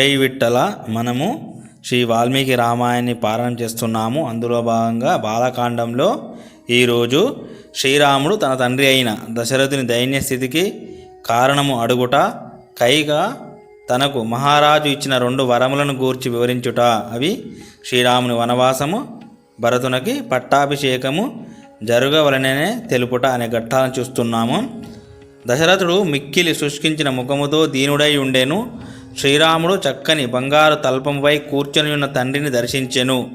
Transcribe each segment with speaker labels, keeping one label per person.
Speaker 1: జై విట్టల మనము శ్రీ వాల్మీకి రామాయణాన్ని పారాయణ చేస్తున్నాము. అందులో భాగంగా బాలకాండంలో ఈరోజు శ్రీరాముడు తన తండ్రి అయిన దశరథుని దైన్య స్థితికి కారణము అడుగుట కైగా తనకు మహారాజు ఇచ్చిన రెండు వరములను గూర్చి వివరించుట. అవి శ్రీరాముని వనవాసము భరతునకి పట్టాభిషేకము జరగవలననే తెలుపుట అనే ఘట్టాలను చూస్తున్నాము. దశరథుడు మిక్కిలి శుష్కించిన ముఖముతో దీనుడై ఉండేను. శ్రీరాముడు చక్కని బంగారు తల్పంపై కూర్చొని ఉన్న తండ్రిని దర్శించెను.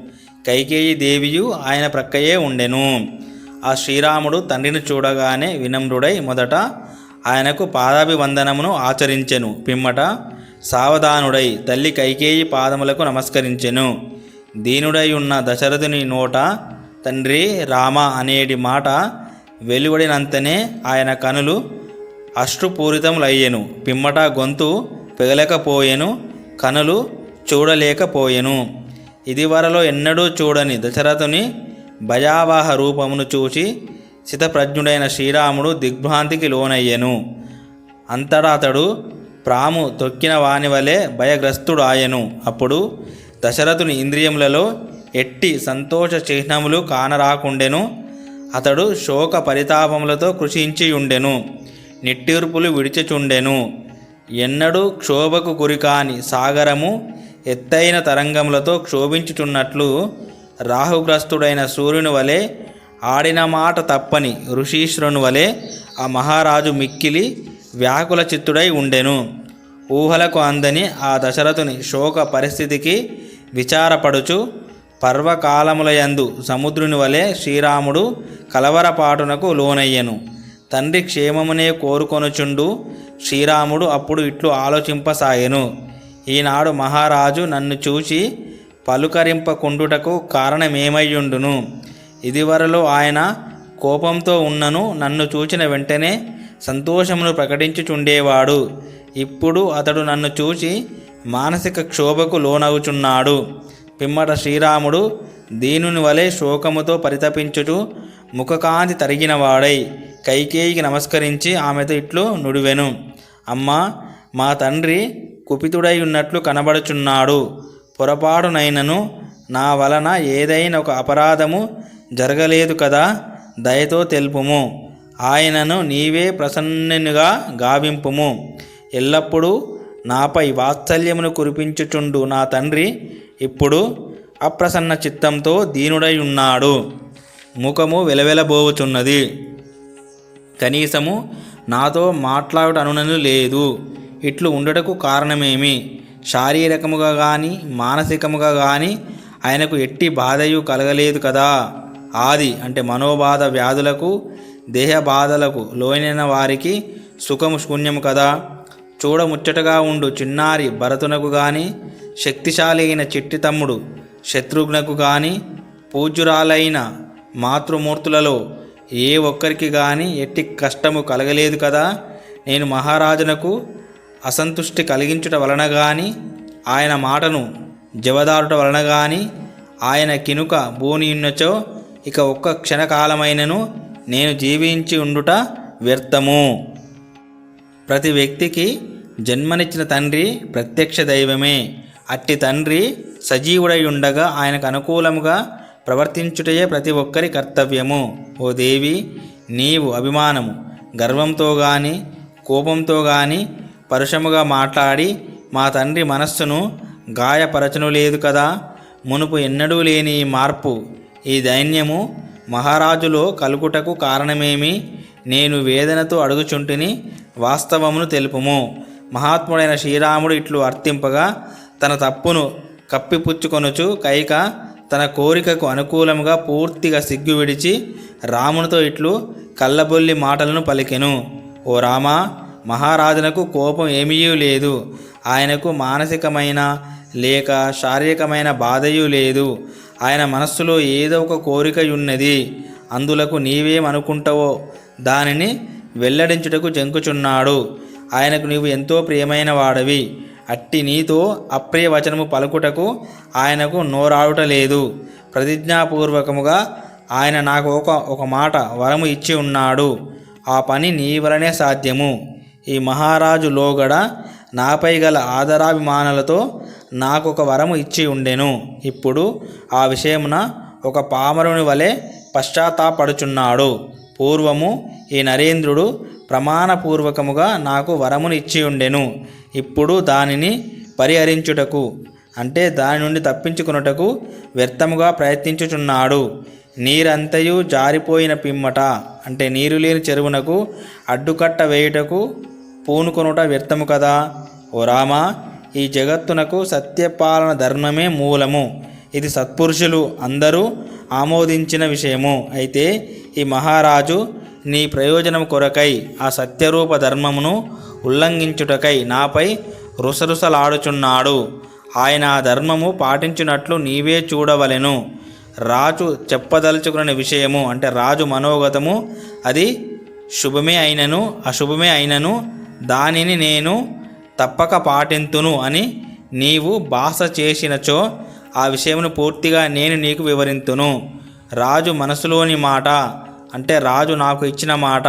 Speaker 1: కైకేయి దేవియు ఆయన ప్రక్కయే ఉండెను. ఆ శ్రీరాముడు తండ్రిని చూడగానే వినమ్రుడై మొదట ఆయనకు పాదాభివందనమును ఆచరించెను. పిమ్మట సావధానుడై తల్లి కైకేయి పాదములకు నమస్కరించెను. దీనుడై ఉన్న దశరథుని నోట తండ్రి రామ అనేటి మాట వెలువడినంతనే ఆయన కనులు అశ్రుపూరితములయ్యెను. పిమ్మట గొంతు పెగలకపోయెను కనులు చూడలేకపోయెను. ఇదివరలో ఎన్నడూ చూడని దశరథుని భయావాహ రూపమును చూసి చితప్రజ్ఞుడైన శ్రీరాముడు దిగ్భ్రాంతికి లోనయ్యెను. అంతటా అతడు ప్రాము తొక్కిన వాని వలె భయగ్రస్తుడు ఆయను అప్పుడు దశరథుని ఇంద్రియములలో ఎట్టి సంతోష చిహ్నములు కానరాకుండెను. అతడు శోక పరితాపములతో కృషించి ఉండెను నిట్టూర్పులు విడిచిచుండెను. ఎన్నడూ క్షోభకు గురికాని సాగరము ఎత్తైన తరంగములతో క్షోభించుచున్నట్లు రాహుగ్రస్తుడైన సూర్యుని వలె ఆడిన మాట తప్పని ఋషీశ్వరుని వలె ఆ మహారాజు మిక్కిలి వ్యాకుల చిత్తుడై ఉండెను. ఊహలకు అందని ఆ దశరథుని శోక పరిస్థితికి విచారపడుచు పర్వకాలములయందు సముద్రుని వలె శ్రీరాముడు కలవరపాటునకు లోనయ్యెను. తండ్రి క్షేమమునే కోరుకొనుచుండు శ్రీరాముడు అప్పుడు ఇట్లు ఆలోచింపసాయెను. ఈనాడు మహారాజు నన్ను చూచి పలుకరింపకుండుటకు కారణమేమయ్యుండును? ఇదివరలో ఆయన కోపంతో ఉన్నను నన్ను చూచిన వెంటనే సంతోషమును ప్రకటించుచుండేవాడు. ఇప్పుడు అతడు నన్ను చూసి మానసిక క్షోభకు లోనవుచున్నాడు. పిమ్మట శ్రీరాముడు దీనుని వలె శోకముతో పరితపించుచు ముఖకాంతి తరిగినవాడై కైకేయికి నమస్కరించి ఆమెతో ఇట్లు నుడివెను. అమ్మా మా తండ్రి కుపితుడై ఉన్నట్లు కనబడుచున్నాడు. పొరపాటునైనను నా వలన ఏదైనా ఒక అపరాధము జరగలేదు కదా దయతో తెలుపుము. ఆయనను నీవే ప్రసన్నునిగా గావింపుము. ఎల్లప్పుడూ నాపై వాత్సల్యమును కురిపించుచుండు నా తండ్రి ఇప్పుడు అప్రసన్న చిత్తంతో దీనుడై ఉన్నాడు. ముఖము వెలవెలబోవుచున్నది. కనీసము నాతో మాట్లాడుట అనునను లేదు. ఇట్లు ఉండటకు కారణమేమి? శారీరకముగా కానీ మానసికముగా కానీ ఆయనకు ఎట్టి బాధయు కలగలేదు కదా? ఆది అంటే మనోబాధ వ్యాధులకు దేహ బాధలకు లోనైన వారికి సుఖము శూన్యము కదా? చూడముచ్చటగా ఉండు చిన్నారి భరతునకు గాని శక్తిశాలి అయిన చిట్టి తమ్ముడు శత్రుఘ్నకు గాని పూజ్యురాలైన మాతృమూర్తులలో ఏ ఒక్కరికి కానీ ఎట్టి కష్టము కలగలేదు కదా? నేను మహారాజునకు అసంతుష్టి కలిగించుట వలన కానీ ఆయన మాటను జవదారుట వలన కానీ ఆయన కినుక బోనియున్నచో ఇక ఒక్క క్షణకాలమైనను నేను జీవించి ఉండుట వ్యర్థము. ప్రతి వ్యక్తికి జన్మనిచ్చిన తండ్రి ప్రత్యక్ష దైవమే. అట్టి తండ్రి సజీవుడై ఉండగా ఆయనకు అనుకూలముగా ప్రవర్తించుటయే ప్రతి ఒక్కరి కర్తవ్యము. ఓ దేవి నీవు అభిమానము. గర్వంతో గాని కోపంతో గాని పరుషముగా మాట్లాడి మా తండ్రి మనస్సును గాయపరచను లేదు కదా. మునుపు ఎన్నడూ లేని ఈ మార్పు ఈ దైన్యము మహారాజులో కలుగుటకు కారణమేమి? నేను వేదనతో అడుగుచుంటిని వాస్తవమును తెలుపుము. మహాత్ముడైన శ్రీరాముడు ఇట్లు అర్థింపగా తన తప్పును కప్పిపుచ్చుకొనుచు కైక తన కోరికకు అనుకూలముగా పూర్తిగా సిగ్గు విడిచి రామునితో ఇట్లు కళ్ళబొల్లి మాటలను పలికెను. ఓ రామా మహారాజునకు కోపం ఏమీ లేదు. ఆయనకు మానసికమైన లేక శారీరకమైన బాధయు లేదు. ఆయన మనస్సులో ఏదో ఒక కోరిక ఉన్నది అందులకు నీవేమనుకుంటావో దానిని వెల్లడించుటకు జంకుచున్నాడు. ఆయనకు నీవు ఎంతో ప్రియమైన వాడవి. అట్టి నీతో అప్రియ వచనము పలుకుటకు ఆయనకు నోరాడుట లేదు. ప్రతిజ్ఞాపూర్వకముగా ఆయన నాకు ఒక ఒక మాట వరము ఇచ్చి ఉన్నాడు. ఆ పని నీ వలనే సాధ్యము. ఈ మహారాజు లోగడ నాపై గల ఆదరాభిమానాలతో నాకు ఒక వరము ఇచ్చి ఉండెను. ఇప్పుడు ఆ విషయమున ఒక పామరుని వలె పశ్చాత్తాపడుచున్నాడు. పూర్వము ఈ నరేంద్రుడు ప్రమాణపూర్వకముగా నాకు వరమునిచ్చి ఉండెను ఇప్పుడు దానిని పరిహరించుటకు అంటే దాని నుండి తప్పించుకున్నటకు వ్యర్థముగా ప్రయత్నించుచున్నాడు. నీరంతయు జారిపోయిన పిమ్మట అంటే నీరు లేని చెరువునకు అడ్డుకట్ట వేయుటకు పూనుకొనుట వ్యర్థము కదా? ఓ రామా ఈ జగత్తునకు సత్యపాలన ధర్మమే మూలము. ఇది సత్పురుషులు అందరూ ఆమోదించిన విషయము. అయితే ఈ మహారాజు నీ ప్రయోజనం కొరకై ఆ సత్యరూప ధర్మమును ఉల్లంఘించుటకై నాపై రుసరుసలాడుచున్నాడు. ఆయన ఆ ధర్మము పాటించినట్లు నీవే చూడవలెను. రాజు చెప్పదలుచుకున్న విషయము అంటే రాజు మనోగతము అది శుభమే అయినను అశుభమే అయినను దానిని నేను తప్పక పాటింతును అని నీవు భాష చేసినచో ఆ విషయమును పూర్తిగా నేను నీకు వివరింతును. రాజు మనసులోని మాట అంటే రాజు నాకు ఇచ్చిన మాట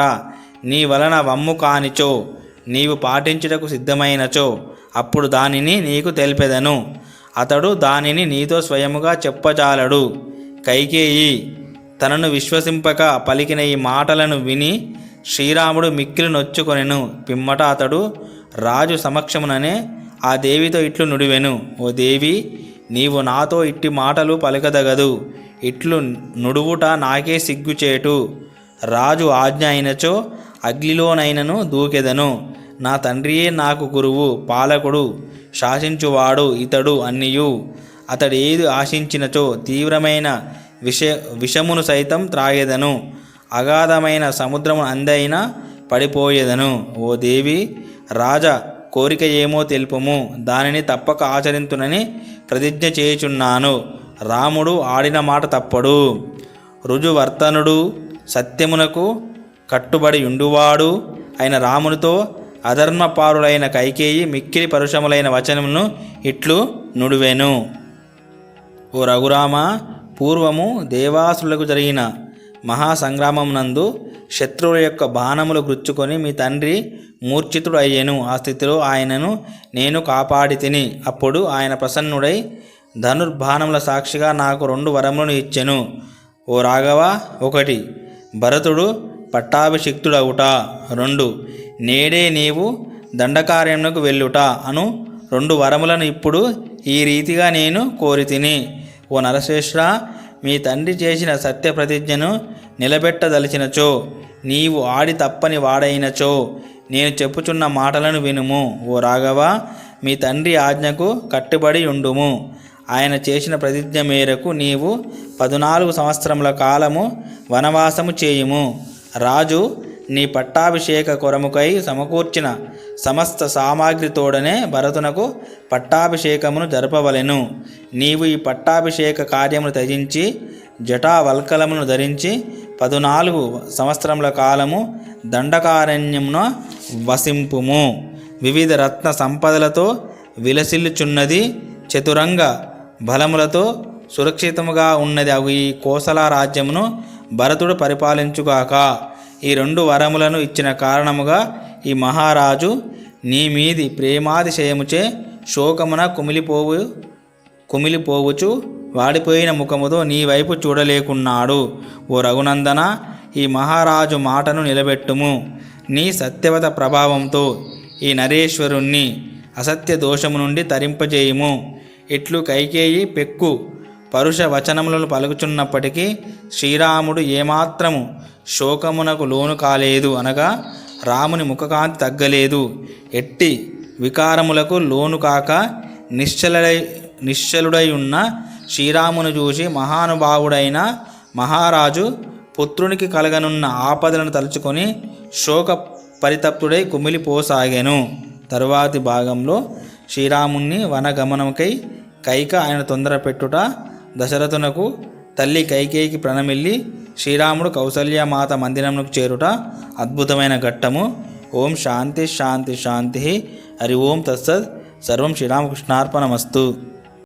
Speaker 1: నీ వలన వమ్ము కానిచో నీవు పాటించుటకు సిద్ధమైనచో అప్పుడు దానిని నీకు తెలిపెదను. అతడు దానిని నీతో స్వయముగా చెప్పజాలడు. కైకేయి తనను విశ్వసింపక పలికిన ఈ మాటలను విని శ్రీరాముడు మిక్కిలి నొచ్చుకొనెను. పిమ్మట అతడు రాజు సమక్షముననే ఆ దేవితో ఇట్లు నుడివెను. ఓ దేవి నీవు నాతో ఇట్టి మాటలు పలకదగదు. ఇట్లు నుడువుట నాకే సిగ్గుచేటు. రాజు ఆజ్ఞ అయినచో అగ్నిలోనైనను దూకెదను. నా తండ్రియే నాకు గురువు పాలకుడు శాసించువాడు ఇతడు అన్నియు. అతడు ఏది ఆశించినచో తీవ్రమైన విష విషమును సైతం త్రాగెదను. అగాధమైన సముద్రము అందైనా పడిపోయేదను. ఓ దేవి రాజ కోరిక ఏమో తెలుపము. దానిని తప్పక ఆచరింతునని ప్రతిజ్ఞ చేయుచున్నాను. రాముడు ఆడిన మాట తప్పడు. రుజువర్తనుడు సత్యమునకు కట్టుబడి ఉండువాడు. అయిన రామునితో అధర్మపారులైన కైకేయి మిక్కిలి పరుషములైన వచనమును ఇట్లు నుడువెను. ఓ రఘురామ పూర్వము దేవాసులకు జరిగిన మహాసంగ్రామమునందు శత్రువుల యొక్క బాణములు గుచ్చుకొని మీ తండ్రి మూర్ఛితుడు అయ్యాను ఆ స్థితిలో ఆయనను నేను కాపాడి తిని అప్పుడు ఆయన ప్రసన్నుడై ధనుర్బాణముల సాక్షిగా నాకు రెండు వరములను ఇచ్చెను. ఓ రాఘవ ఒకటి. భరతుడు పట్టాభిషిక్తుడవుట రెండు. నేడే నీవు దండకార్యమునకు వెళ్ళుట అను రెండు వరములను ఇప్పుడు ఈ రీతిగా నేను కోరి తిని ఓ నరశ్రేష్ఠ మీ తండ్రి చేసిన సత్య ప్రతిజ్ఞను నిలబెట్టదలిచినచో నీవు ఆడి తప్పని వాడైనచో నేను చెప్పుచున్న మాటలను వినుము. ఓ రాఘవ మీ తండ్రి ఆజ్ఞకు కట్టుబడి ఉండుము. ఆయన చేసిన ప్రతిజ్ఞ మేరకు నీవు పద్నాలుగు సంవత్సరముల కాలము వనవాసము చేయుము. రాజు నీ పట్టాభిషేక కొరముకై సమకూర్చిన సమస్త సామాగ్రితోడనే భరతునకు పట్టాభిషేకమును జరపవలెను. నీవు ఈ పట్టాభిషేక కార్యమును త్యజించి జటావల్కలమును ధరించి పదునాలుగు సంవత్సరముల కాలము దండకారణ్యమున వసింపుము. వివిధ రత్న సంపదలతో విలసిల్లుచున్నది చతురంగ బలములతో సురక్షితముగా ఉన్నది అవి ఈ కోసల రాజ్యమును భరతుడు పరిపాలించుగాక. ఈ రెండు వరములను ఇచ్చిన కారణముగా ఈ మహారాజు నీ మీది ప్రేమాతిశయముచే శోకమున కుమిలిపోవు కుమిలిపోవుచు వాడిపోయిన ముఖముతో నీ వైపు చూడలేకున్నాడు. ఓ రఘునందన ఈ మహారాజు మాటను నిలబెట్టుము. నీ సత్యవత ప్రభావంతో ఈ నరేశ్వరుణ్ణి అసత్య దోషము నుండి తరింపజేయుము. ఇట్లు కైకేయి పెక్కు. పరుష వచనములను పలుకుచున్నప్పటికీ శ్రీరాముడు ఏమాత్రము శోకమునకు లోను కాలేదు అనగా రాముని ముఖకాంతి తగ్గలేదు. ఎట్టి వికారములకు లోను కాక నిశ్చలై నిశ్చలుడై ఉన్న శ్రీరామును చూసి మహానుభావుడైన మహారాజు పుత్రునికి కలగనున్న ఆపదలను తలుచుకొని శోక పరితప్తుడై కుమిలిపోసాగాను. తరువాతి భాగంలో శ్రీరాముణ్ణి వనగమనముకై కైక ఆయన తొందర పెట్టుట దశరథునకు తల్లి కైకేయికి ప్రణమిల్లి శ్రీరాముడు కౌసల్యమాత మందిరమునకు చేరుట అద్భుతమైన ఘట్టము. ఓం శాంతి శాంతి శాంతి. హరి ఓం తత్సత్. సర్వం శ్రీరామకృష్ణార్పణమస్తు.